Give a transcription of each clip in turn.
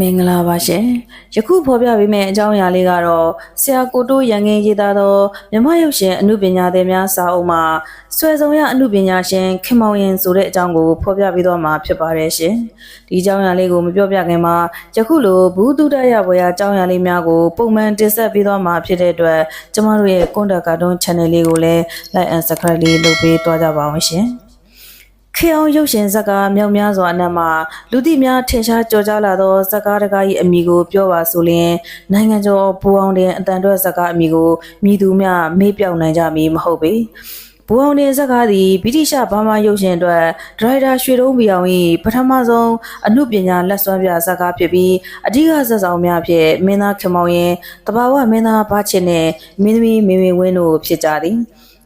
မင်္ဂလာပါရှင်ယခုဖော်ပြပေးမယ့်အကြောင်းအရာလေးကတော့ဆရာကိုတိုးရန်ငင်းရေးသားသောမြမရုပ်ရှင်အမှုပညာသည်များစာအုပ်မှာဆွဲဆောင်ရအမှုပညာရှင်ခင်မောင်ရင်ဆိုတဲ့အကြောင်းကိုဖော်ပြပေးသွားမှာဖြစ်ပါတယ်ရှင်ဒီအကြောင်းအရာလေးကိုမပြောပြခင်မှာယခုလိုဘူးတုဒရဘွေအကြောင်းအရာလေးများကိုပုံမှန်တင်ဆက်ပေးသွားမှာဖြစ်တဲ့အတွက်ကျမတို့ရဲ့ Content Cartoon Channel လေးကိုလည်း Like and Subscribe လေးလုပ်ပေးသွားကြပါအောင်ရှင် ခေအောင်ရုပ်ရှင်ဇာတ်ကားမြောက်များစွာအနက်မှာလူသိများထင်ရှားကြော်ကြားလာသောဇာတ်ကားတကား၏အမည်ကိုပြောပါဆိုလျင်နိုင်ငံကျော်ဘူအောင်တင်အတန်တွဲဇာတ်ကားအမည်ကိုမြည်သူများမေ့ပြောင်နိုင်ကြမည်မဟုတ်ပေဘူအောင်တင်ဇာတ်ကားသည်ဗြိတိရှဘာမာရုပ်ရှင်အတွက်ဒရိုက်တာရွှေတုံးပီအောင်၏ပထမဆုံးအမှုပညာလက်စွမ်းပြဇာတ်ကားဖြစ်ပြီးအဓိကဇာတ်ဆောင်များဖြင့်မင်းသားခင်မောင်ရင်တဘာဝမင်းသားဘာချစ်နှင့်မင်းသမီးမေမေဝင်းတို့ဖြစ်ကြသည်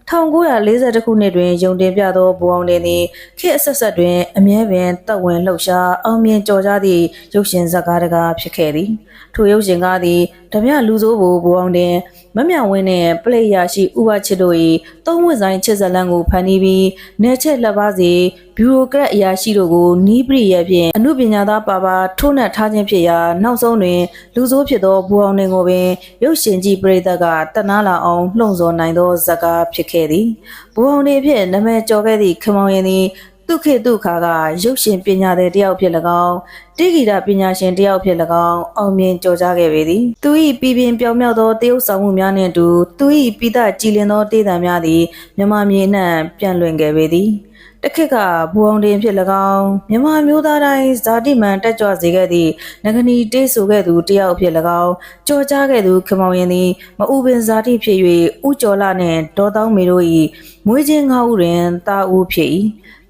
1942ခုနှစ်တွင်ယုံတင်ပြသောဘူအောင်တင်သည်ခေတ်အဆက်ဆက်တွင်အမြဲပင်တပ်ဝင်လှုပ်ရှားအောင်မြင်ကြော်ကြားသည့်ရုပ်ရှင်ဇာတ်ကားတကားဖြစ်ခဲ့သည်ထိုရုပ်ရှင်ကားသည်ဓမြလူစိုးဘူဘူအောင်တင်မမြဝင်းနှင့်ပလေယာရှိဥပချစ်တို့၏သုံးဝတ်ဆိုင်ချစ်ဇလန်ကိုဖန်တီးပြီးနေချက်လက်ပါစီဘျူရိုကရက်အရာရှိတို့ကိုနီးပရိရဲ့ဖြင့်အမှုပညာသားပါပါထိုးနှက်ထားခြင်းဖြစ်ရာနောက်ဆုံးတွင် လူဆိုးဖြစ်သောဘူအောင်တင်ကိုပင်ရုပ်ရှင်ကြီးပရိသတ်ကတနာလာအောင်လှုံ့ဆော်နိုင်သောဇာတ်ကားဖြစ်ခဲ့သည်ဘူအောင်တင်ဖြင့်နာမည်ကျော်ခဲ့သည့်ခမောင်ရင်သည် သူခေတုခါကရုပ်ရှင်ပညာသည်တယောက်ဖြစ်၎င်းတိဂီတာပညာရှင်တယောက်ဖြစ်၎င်းအောင်မြင်ကြော်ကြားခဲ့ပေသည်သူ၏ပြည်ပင်ပြောင်မြောက်သောတရုပ်ဆောင်မှုများနှင့်အတူသူ၏ပိသကြည်လင်သောတေးသံများသည်မြမမြေနှံ့ပြန့်လွင့်ခဲ့ပေသည်တခက်ကဘူအောင်တင်ဖြစ်၎င်းမြမမျိုးသားတိုင်းဇာတိမန်တက်ကြွစေခဲ့သည့်ငကနီတေးဆိုခဲ့သူတယောက်ဖြစ်၎င်းကြော်ကြားခဲ့သူခမောင်ရင်သည်မအူပင်ဇာတိဖြစ်၍ဥကျော်လာနှင့်ဒေါ်တောင်းမေတို့၏မွေးချင်းငါးဦးတွင်တာဦးဖြစ်၏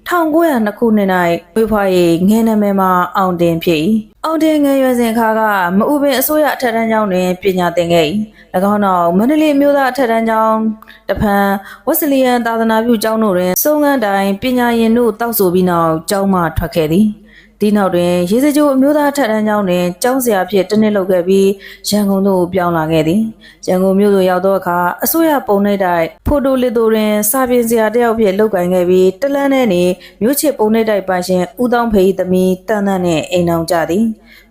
1902ခုနှစ်၌ဝေဖွာ၏ငယ်နာမည်မှာအောင်တင်ဖြစ်၏အောင်တင်ငယ်ရွယ်စဉ်ခါကမအူပင်အစိုးရအထက်တန်းကျောင်းတွင်ပညာသင်ခဲ့၏၎င်းနောက်မန္တလေးမြို့သားအထက်တန်းကျောင်းတဖန်ဝက်စလီယန်သာသနာပြုကျောင်းတို့တွင်စုံငန်းတိုင်ပညာရင်တို့တောက်ဆိုပြီးနောက်ကျောင်းမှထွက်ခဲ့သည် ဒီနောက်တွင်ရေစကြိုအမျိုးသားထက်တန်းကျောင်းတွင်ကျောင်းဆရာဖြစ်တနစ်လုပ်ခဲ့ပြီးရန်ကုန်သို့ပြောင်းလာခဲ့သည်ရန်ကုန်မြို့သို့ရောက်သောအခါအစိုးရပုံနှိပ်တိုက်ဖိုတိုလီတိုတွင်စာပြင်ဆရာတစ်ယောက်ဖြစ်လုပ်ကိုင်ခဲ့ပြီးတလန်းနဲ့နေမြို့ချစ်ပုံနှိပ်တိုက်ပိုင်ရှင်ဦးတောင်းဖေးသမီးတန်တန်နှင့်အိမ်အောင်ကြသည်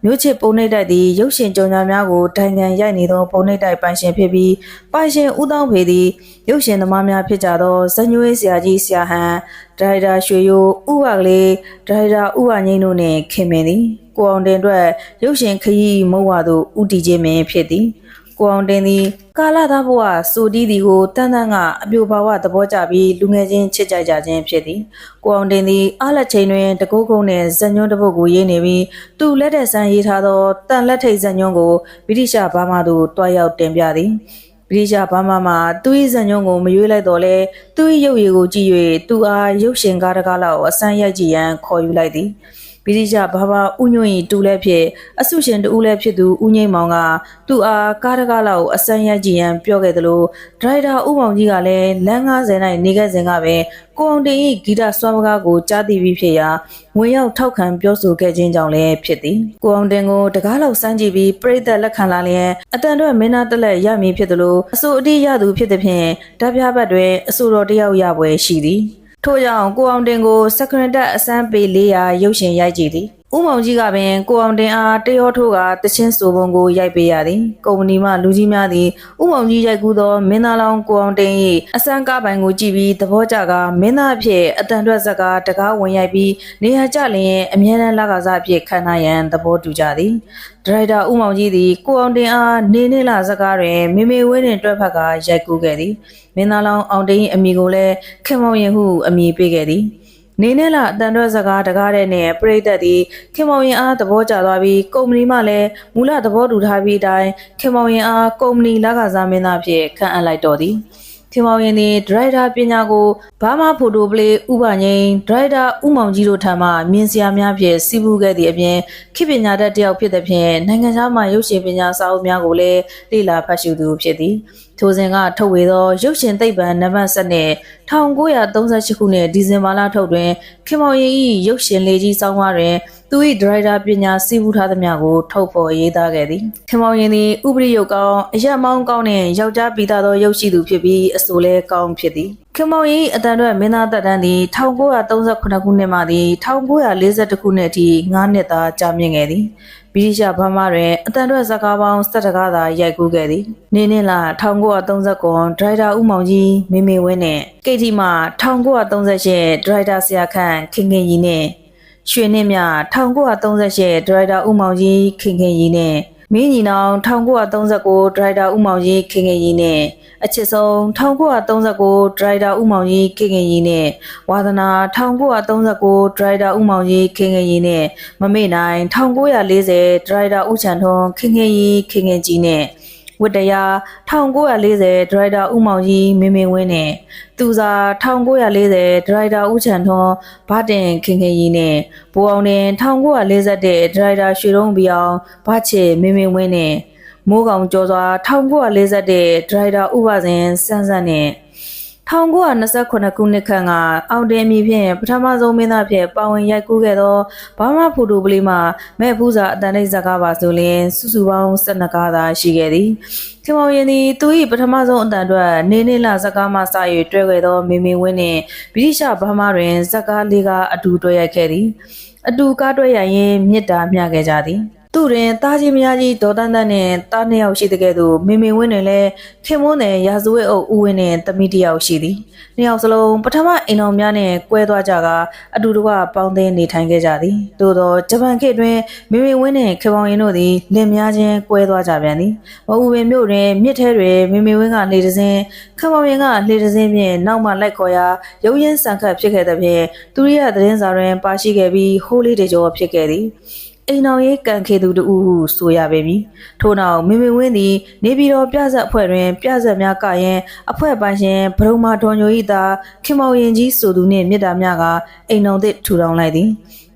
မြို့ချစ်ပုံနှိပ်တိုက်သည်ရုပ်ရှင်ကြော်ညာများကိုတိုင်ငံရိုက်နေသောပုံနှိပ်တိုက်ပိုင်ရှင်ဖြစ်ပြီးပိုင်ရှင်ဦးတောင်းဖေးသည်ရုပ်ရှင်သမားများဖြစ်ကြသောဇညွေးဆရာကြီးဆရာဟန်ဒရိုက်တာရွှေရိုးဥဝကလေးဒရိုက်တာဥဝငိမ့်တို့နှင့်ခင်မင်သည်ကိုအောင်တင်အတွက်ရုပ်ရှင်ခရီးမုံဝါသို့ဥတီခြင်းပင်ဖြစ်သည် ကိုအောင်တင်သည်ကာလသားဘဝစိုးတီးသည်ကိုတန်းတန်းကအပြိုဘာဝသဘောကျပြီးလူငယ်ချင်းချစ်ကြိုက်ကြခြင်းဖြစ်သည်ကိုအောင်တင်သည်အားလက်ချိန်တွင်တကုတ်ကုန်းနှင့်ဇညွန်းတစ်ပုတ်ကိုရေးနေပြီးသူလက်တဲ့ဆန်းရေးထားသောတန်လက်ထိတ်ဇညွန်းကိုဗြိတိရှဘာမာသို့တွားရောက်တင်ပြသည်ဗြိတိရှဘာမမှာသူ၏ဇာညုံကိုမရွေးလိုက်တော့လဲသူ၏ရုပ်ရည်ကိုကြည့်၍သူအားရုပ်ရှင်ကားတကားလောက်အစမ်းရိုက်ကြည့်ရန်ခေါ်ယူလိုက်သည် ဗြိတိရှဘာဘာဥညွန့်၏တူလည်းဖြစ်အဆုရှင်တူလည်းဖြစ်သူဦးငိမ့်မောင်ကသူ့အားကားတကားလောက်အစမ်းရိုက်ကြည့်ရန်ပြောခဲ့သလိုဒရိုက်တာဦးမောင်ကြီးကလည်းလမ်း90၌နေခဲ့စဉ်ကပင်ကိုအောင်တင်၏ဂီတစွမ်းပကားကိုကြားသိပြီးဖြစ်ရာဝင်ရောက်ထောက်ခံပြောဆိုခဲ့ခြင်းကြောင့်လည်းဖြစ်သည်ကိုအောင်တင်ကိုတကားလောက်စမ်းကြည့်ပြီးပြိသက်လက်ခံလာလျင်အတန်တော့မင်းသားတက်လက်ရမည်ဖြစ်သလိုအဆိုအတိရသူဖြစ်သည်ဖြင့်ဓာပြဘတ်တွင်အဆိုတော်တယောက်ရပွဲရှိသည် ထို့ကြောင့်ကိုအောင်တင်ကိုစကရင်တက်အစမ်းပေ400ရုပ်ရှင်ရိုက်ကြည့်သည် ဦးမောင်ကြီးကပင်ကိုအောင်တင်အားတရောထိုးကတချင်းဆိုပုံကိုရိုက်ပေးရသည်ကုမ္ပဏီမှလူကြီးများသည်ဦးမောင်ကြီးရိုက်ကူးသောမင်းသားလောင်းကိုအောင်တင်၏အစမ်းကားပိုင်ကိုကြည့်ပြီးသဘောကျကမင်းသားအဖြစ်အတန်ထွက်ဇက်ကတကားဝင်ရိုက်ပြီးနေရာကျလျင်အမြဲတမ်းလကစားအဖြစ်ခံနိုင်ရန်သဘောတူကြသည်ဒရိုက်တာဦးမောင်ကြီးသည်ကိုအောင်တင်အားနေနေလာဇက်ကားတွင်မေမေဝင်းတွင်တွဲဖက်ကရိုက်ကူးခဲ့သည်မင်းသားလောင်းအောင်တင်၏အမိကိုလည်းခင်မောင်ရင်ဟုအမိပေးခဲ့သည် နေနဲ့လာအတန်တွဲစကားတကားတဲ့နဲ့ပြိသက်သည်ခင်မောင်ရင်အားသဘောကျသွားပြီးကုမ္ပဏီမှလည်းမူလသဘောတူထားပြီးအတိုင်းခင်မောင်ရင်အားကုမ္ပဏီလကစားမင်းသားဖြစ်ခန့်အပ်လိုက်တော်သည်ခင်မောင်ရင်သည်ဒရိုက်တာပညာကိုဘာမှဖိုတိုပလေးဥပငိမ့်ဒရိုက်တာဥမောင်ကြီးတို့ထံမှမြင်စရာများဖြင့်စီးပူးခဲ့သည့်အပြင်ခေပညာတတ်တယောက်ဖြစ်သဖြင့်နိုင်ငံခြားမှရုပ်ရှင်ပညာစာအုပ်များကိုလည်းလေ့လာဖတ်ရှုသူဖြစ်သည် ထိုစဉ်ကထုတ်ဝေသောရုပ်ရှင်သိပ္ပံနံပါတ်7နဲ့1938ခုနှစ်ဒီဇင်ဘာလထုတ်တွင်ခင်မောင်ရင်၏ရုပ်ရှင်လေးကြီးစောင်းပါတွင်သူ၏ဒရိုက်တာပညာစီးပူးထားသမျှကိုထုတ်ဖော်ရေးသားခဲ့သည်ခင်မောင်ရင်သည်ဥပရိယုတ်ကောင်းအရက်မောင်းကောင်းနှင့်ယောက်ျားပိသားသောရုပ်ရှိသူဖြစ်ပြီးအဆိုလဲကောင်းဖြစ်သည်ခင်မောင်ရင်၏အတန်အတွက်မင်းသားတပ်တန်းသည်1938ခုနှစ်မှသည်1942ခုနှစ်အထိ9နှစ်သာကြာမြင့်ခဲ့သည် ဗြိတိရှဘာမာတွင်အတန်ထွက်ဇာတ်ကားပေါင်း17ကားသာရိုက်ကူးခဲ့သည်နေနှင်းလာ1939ဒရိုက်တာဦးမောင်ကြီးမေမေဝင်းနှင့်ကိတ်တီမှ1938ဒရိုက်တာဆရာခန့်ခင်ခင်ကြီးနှင့်ရွှေနှင်းမြ1938ဒရိုက်တာဦးမောင်ကြီးခင်ခင်ကြီးနှင့် မင်းညီနောင်1939ဒရိုက်တာဦးမောင်ကြီးခင်ခင်ကြီးနှင့်အချစ်ဆုံး1939ဒရိုက်တာဦးမောင်ကြီးခင်ခင်ကြီးနှင့်ဝါသနာ1939ဒရိုက်တာဦးမောင်ကြီးခင်ခင်ကြီးနှင့်မမေ့နိုင်1940ဒရိုက်တာဦးချန်ထွန်းခင်ခင်ကြီးခင်ခင်ကြီးနှင့် ဝတ္တရား1940ဒရိုက်တာဦးမောင်ကြီးမင်းမင်းဝင်းနဲ့သူစာ1940ဒရိုက်တာဦးချန်ထွန်းဗတင်ခင်ခင်ကြီးနဲ့ဘိုးအောင်တင်1941ဒရိုက်တာရွှေတုံးပြောင်ဗချေမင်းမင်းဝင်းနဲ့မိုးကောင်ကျော်စွာ1941ဒရိုက်တာဥပဇင်စန်းစန်းနဲ့ 1929ခုနှစ်ခန့်ကအောင်တင်အမည်ဖြင့်ပထမဆုံးမင်းသားဖြင့်ပါဝင်ရိုက်ကူးခဲ့သောဘာမဖူတူပလီမှမဲ့ဖူးစာအတန်တိတ်ဇာကားပါဆိုလျင်စုစုပေါင်း12ကားသာရှိခဲ့သည်ခင်မောင်ရင်သည်သူ၏ပထမဆုံးအတန်အတွက်နေနေလာဇာကားမှစ၍တွဲခဲ့သောမေမေဝင်းနှင့်ဗြိတိရှဘာမာတွင်ဇာကားလေးကားအတူတွဲရိုက်ခဲ့သည်အတူကားတွဲရရင်မေတ္တာမျှခဲ့ကြသည် သူတွင်တားကြီးမယားကြီးဒေါ်တန်းတန်းနဲ့တားနှစ်ယောက်ရှိတဲ့ကဲ့သို့မေမေဝင်းတွင်လည်းခင်မွန်းတဲ့ရာဇဝဲအုပ်ဦးဝင်းနဲ့တမိတစ်ယောက်ရှိသည်နှစ်ယောက်စလုံးပထမအိမ်တော်များနဲ့ကွဲသွားကြကအတူတကွပေါင်းသင်းနေထိုင်ခဲ့ကြသည်သို့သောဂျပန်ခေတ်တွင်မေမေဝင်းနှင့်ခေပောင်ရင်တို့သည်လင်များချင်းကွဲသွားကြပြန်သည်မအူပင်မြို့တွင်မြစ်ထဲတွင်မေမေဝင်းကလေတစင်းခေပောင်ရင်ကလေတစင်းဖြင့်နောက်မှလိုက်ခေါ်ရာရုံးရင်ဆန်ခတ်ဖြစ်ခဲ့သည်ဖြင့်သူရိယသတင်းစာတွင်ပါရှိခဲ့ပြီးဟိုးလေးတကြောဖြစ်ခဲ့သည် အိမ်တော်ရေးကန်ခေသူတူဟုဆိုရပေမည်ထို့နောက်မေမေဝင်းသည် နေပြည်တော်ပြဆက်အဖွဲ့တွင် ပြဆက်များကရင်အဖွဲ့ပိုင်ရှင်ဗရုံမာဒေါ်ညိုဤသာခင်မောင်ရင်ကြီးဆိုသူနှင့်မြစ်တာများကအိမ်တော်သစ်ထူထောင်လိုက်သည်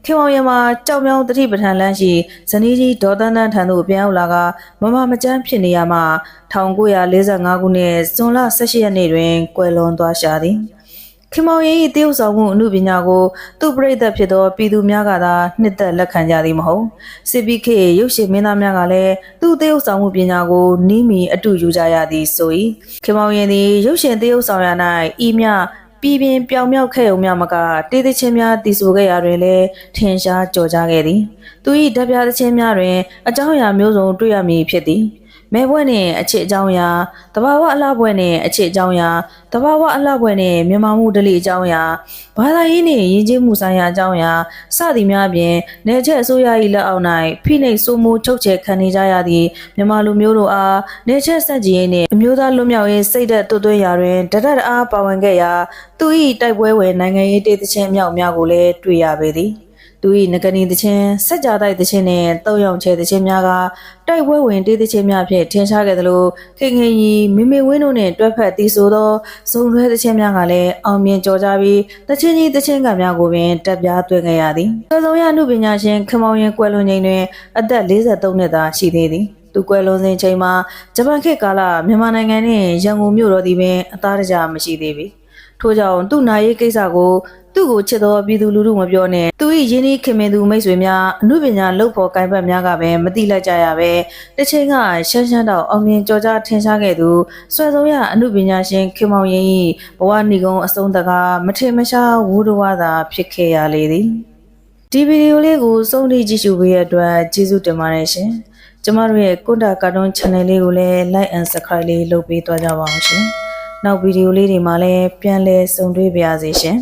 ခင်မောင်ရင်မှာကြောက်မြောင်းတတိပဋ္ဌာန်လမ်းရှိဇနီးကြီးဒေါ်တန်းတန်းထံသို့ပြန်ရောက်လာကမမမကျန်းဖြစ်နေရမှ1945ခုနှစ်ဇွန်လ18ရက်နေ့တွင်ကွယ်လွန်သွားရှာသည် ခင်မောင်ရဲ့တရုတ်ဆောင်မှုအမှုပညာကိုသူ့ပြိဿဖြစ်သောပြည်သူများကသာနှစ်သက်လက်ခံကြသည်မဟုတ်စစ်ပြီးခေတ်ရုပ်ရှင်မင်းသားများကလည်းသူ့တရုတ်ဆောင်မှုပညာကိုနီးမီအတူယူကြရသည်ဆို၏ခင်မောင်ရင်သည်ရုပ်ရှင်တရုတ်ဆောင်ရ၌ဤမြပြည်ပင်ပြောင်မြောက်ခဲ့ုံများမကတေးသချင်းများတည်ဆိုခဲ့ရာတွင်လည်းထင်ရှားကြော်ကြားခဲ့သည်သူ၏ဓာတ်ပြားသချင်းများတွင်အကြောင်းအရာမျိုးစုံတွေ့ရမည်ဖြစ်သည် မဲဘွဲ့နဲ့အချစ်အကြောင်းအရာတဘာဝအလှဘွဲ့နဲ့အချစ်အကြောင်းအရာတဘာဝအလှဘွဲ့နဲ့မြန်မာမှုဓလေ့အကြောင်းအရာဘာသာရေးနဲ့ယဉ်ကျေးမှုဆိုင်ရာအကြောင်းအရာစသည်များအပြင်နေချက်အစိုးရ၏လက်အောက်၌ဖိနှိပ်စိုးမိုးချုပ်ချယ်ခံနေကြရသည့်မြန်မာလူမျိုးတို့အားနေချက်ဆက်ကြည်ရေးနှင့်အမျိုးသားလွတ်မြောက်ရေးစိတ်ဓာတ်တွတ်သွင်းရာတွင်တရတအားပါဝင်ခဲ့ရာသူ၏တိုက်ပွဲဝင်နိုင်ငံရေးတေးသချင်းအမြောက်များကိုလည်းတွေ့ရပေသည် သူ၏ငကနီသချင်းစက်ကြတိုက်သချင်းနှင့်တုံရောင်ချဲသချင်းများကတိုက်ပွဲဝင်တေးသချင်းများဖြင့်ထင်ရှားခဲ့သလိုခင်ခင်ကြီးမိမိဝင်းတို့နှင့်တွဲဖက်တည်ဆိုသောဇုံလွဲသချင်းများကလည်းအောင်မြင်ကျော်ကြပြီးသချင်းကြီးသချင်းကများကိုပင်တက်ပြားသွင်းခဲ့ရသည်။သောဆုံးရအမှုပညာရှင်ခမောင်ရင်ကွယ်လွန်ချိန်တွင်အသက်43နှစ်သာရှိသေးသည်။သူကွယ်လွန်စဉ်ချိန်မှာဂျပန်ခေတ်ကာလမြန်မာနိုင်ငံနှင့်ရန်ကုန်မြို့တော်သည်ပင်အသားတကြမရှိသေးပေ။ထို့ကြောင့်သူ့နာရေးကိစ္စကို သူ့ကိုချစ်သောပြည်သူလူထုမပြောနဲ့သူ၏ရင်းနှီးခင်မင်သူမိတ်ဆွေများအမှုပညာလုပ်ဖို့ကိုင်ဘက်များကပဲမတိလိုက်ကြရပဲတစ်ချိန်ကရှမ်းရှမ်းတော့အောင်မြင်ကြော်ကြားထင်ရှားခဲ့သူဆွဲဆုံးရအမှုပညာရှင်ခင်မောင်ရင်၏ဘဝဏီကုံအဆုံးတကားမထင်မရှားဝူဒဝါသာဖြစ်ခဲ့ရလေသည်ဒီဗီဒီယိုလေးကိုစုံထိကြည့်ရှုပေးရတဲ့အတွက်ကျေးဇူးတင်ပါတယ်ရှင်ကျမတို့ရဲ့ကွန်တာကာတွန်း channel လေးကိုလည်း like and subscribe လေးလုပ်ပေးသွားကြပါအောင်ရှင်နောက်ဗီဒီယိုလေးတွေမှာလည်းပြန်လည်ဆုံတွေ့ပါရစေရှင်